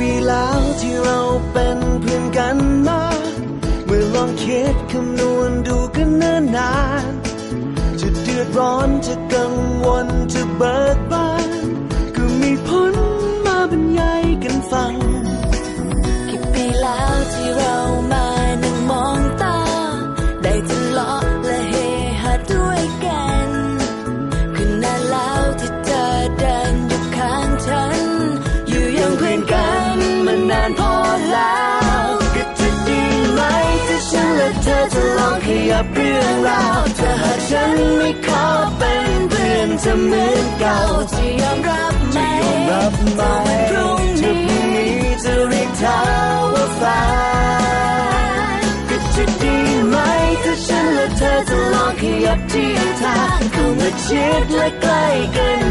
ที่เราเป็นเพื่อนกันมา เมื่อลองคิดคำนวณดูกันนานนาน จะเดือดร้อนจะกังวลจะเบิกบานานพอแล้วก็จะดีไหมถ้าฉันและเธอจะลองขยับเรื่องราวถ้าหากฉันไม่ขอเป็นเพื่อนเธอเหมือนเก่าจะยอมรับไหมจะยอมรับไหมพรุ่งจะพรุ่งนี้นี้จะเรียกเธอว่าแฟนก็จะดีไหมถ้าฉันและเธอจะลองขยับที่ทางเข้ามาชิดและใกล้กัน